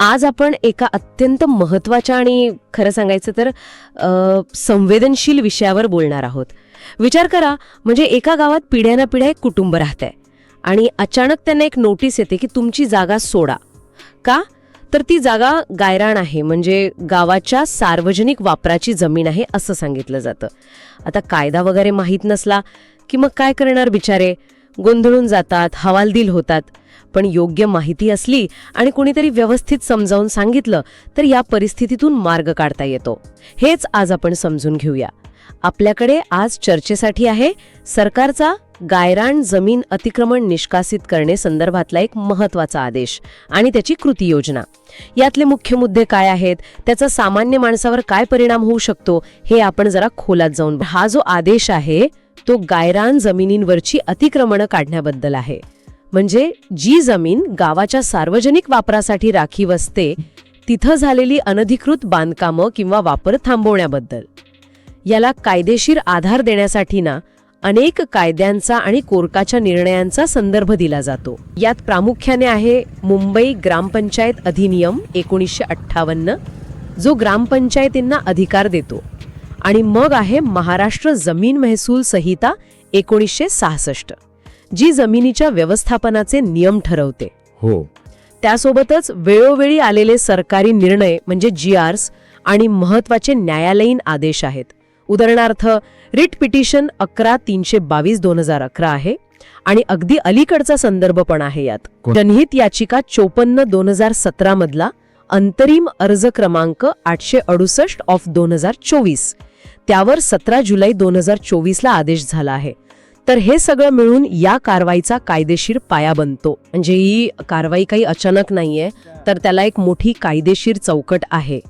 आज आपण एका अत्यंत महत्त्वाच्या आणि खरं सांगायचं तर अ, संवेदनशील विषयावर बोलणार आहोत. विचार करा म्हणजे एका गावात पिढ्यानापिढ्या एक कुटुंब राहतंय. आणि अचानक त्यांना एक नोटीस येते की तुमची जागा सोडा. का? तर ती जागा गायराण आहे म्हणजे गावाच्या सार्वजनिक वापराची जमीन आहे असं सांगितलं जातं. आता कायदा वगैरे माहीत नसला की मग काय करणार बिचारे? गोंधळून जातात हवालदिल होतात. पण योग्य माहिती असली आणि कोणीतरी व्यवस्थित समजावून सांगितलं तर या परिस्थितीतून मार्ग काढता येतो. हेच आज आपण समजून घेऊया. आपल्याकडे आज चर्चेसाठी आहे सरकारचा गायरान जमीन अतिक्रमण निष्कासित करणे संदर्भातला एक महत्त्वाचा आदेश आणि त्याची कृती योजना. यातले मुख्य मुद्दे काय आहेत? त्याचा सामान्य माणसावर काय परिणाम होऊ शकतो? हे आपण जरा खोलात जाऊन हा जो आदेश आहे तो गायरान जमिनींवरची अतिक्रमणं काढण्याबद्दल आहे. म्हणजे जी जमीन गावाच्या सार्वजनिक वापरासाठी राखीव असते तिथं झालेली अनधिकृत बांधकामं किंवा वापर थांबवण्याबद्दल. याला कायदेशीर आधार देण्यासाठी ना अनेक कायद्यांचा आणि कोर्टाच्या निर्णयांचा संदर्भ दिला जातो. यात प्रामुख्याने आहे मुंबई ग्रामपंचायत अधिनियम एकोणीसशे अठ्ठावन्न जो ग्रामपंचायतींना अधिकार देतो. आणि मग आहे महाराष्ट्र जमीन महसूल संहिता एकोणीसशे सहासष्ट जी जमिनीच्या व्यवस्थापनाचे नियम ठरवते. हो. त्यासोबतच वेळोवेळी आलेले सरकारी निर्णय म्हणजे जी आर्स आणि महत्त्वाचे न्यायालयीन आदेश आहेत. उदाहरणार्थ रिट पिटिशन अकरा तीनशे बावीस दोन हजार अकरा आहे आणि अगदी अलीकडचा संदर्भ पण आहे यात. जनहित याचिका चोपन्न दोन हजार सतरा मधला अंतरिम अर्ज क्रमांक आठशे अडुसष्ट ऑफ दोन हजार चोवीस. त्यावर सतरा जुलै दोन हजार चोवीसला आदेश झाला आहे. तर हे सगळं मिळून या कारवाईचा कायदेशीर पाया बनतो. म्हणजे ही कारवाई काही अचानक नाहीये तर त्याला एक मोठी कायदेशीर चौकट आहे.